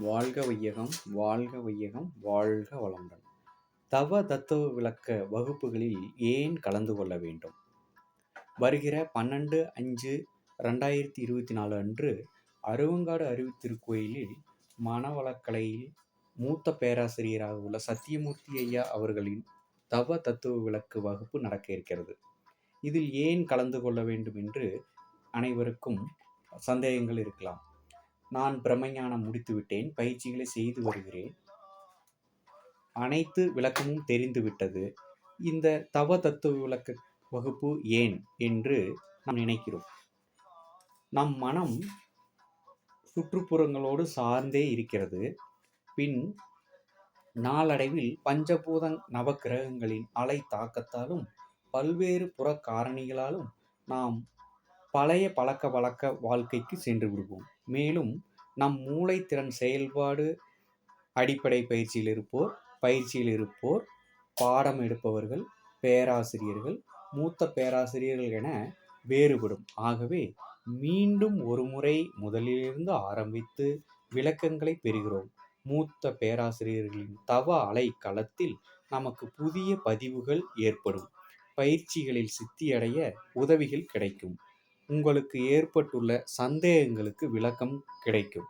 வாழ்க வையகம் வாழ்க வையகம் வாழ்க வளமுடன். தவ தத்துவ விளக்க வகுப்புகளில் ஏன் கலந்து கொள்ள வேண்டும்? வருகிற பன்னெண்டு அஞ்சு ரெண்டாயிரத்தி இருபத்தி நாலு அன்று அருவங்காடு அறிவித்திருக்கோயிலில் மனவளக்கலையில் மூத்த பேராசிரியராக உள்ள சத்தியமூர்த்தி ஐயா அவர்களின் தவ தத்துவ விளக்கு வகுப்பு நடக்க இருக்கிறது. இதில் ஏன் கலந்து கொள்ள வேண்டும் என்று அனைவருக்கும் சந்தேகங்கள் இருக்கலாம். நான் பிரம்மஞானம் முடித்துவிட்டேன் பயிற்சிகளை செய்து வருகிறேன். அனைத்து விளக்கமும் தெரிந்துவிட்டது இந்த தவ தத்துவ விளக்க வகுப்பு ஏன் என்று நாம் நினைக்கிறோம். நம் மனம் சுற்றுப்புறங்களோடு சார்ந்தே இருக்கிறது. பின் நாளடைவில் பஞ்சபூத நவக்கிரகங்களின் அலை தாக்கத்தாலும் பல்வேறு புற காரணிகளாலும் நாம் பழைய பழக்க வழக்க வாழ்க்கைக்கு சென்று விடுவோம். மேலும் நம் மூளைத்திறன் செயல்பாடு அடிப்படை பயிற்சியில் இருப்போர் பயிற்சியில் இருப்போர் பாடம் எடுப்பவர்கள் பேராசிரியர்கள் மூத்த பேராசிரியர்கள் என வேறுபடும். ஆகவே மீண்டும் ஒரு முறை முதலிலிருந்து ஆரம்பித்து விளக்கங்களை பெறுகிறோம். மூத்த பேராசிரியர்களின் தவ அலை களத்தில் நமக்கு புதிய பதிவுகள் ஏற்படும். பயிற்சிகளில் சித்தியடைய உதவிகள் கிடைக்கும். உங்களுக்கு ஏற்பட்டுள்ள சந்தேகங்களுக்கு விளக்கம் கிடைக்கும்.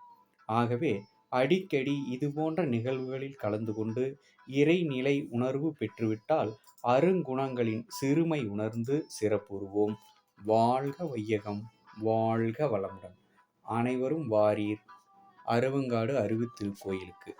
ஆகவே அடிக்கடி இதுபோன்ற நிகழ்வுகளில் கலந்து கொண்டு இறைநிலை உணர்வு பெற்றுவிட்டால் அருங்குணங்களின் சிறுமை உணர்ந்து சிறப்புறுவோம். வாழ்க வையகம் வாழ்க வளமுடன். அனைவரும் வாரீர். அருவங்காடு அருவி திருக்கோயிலுக்கு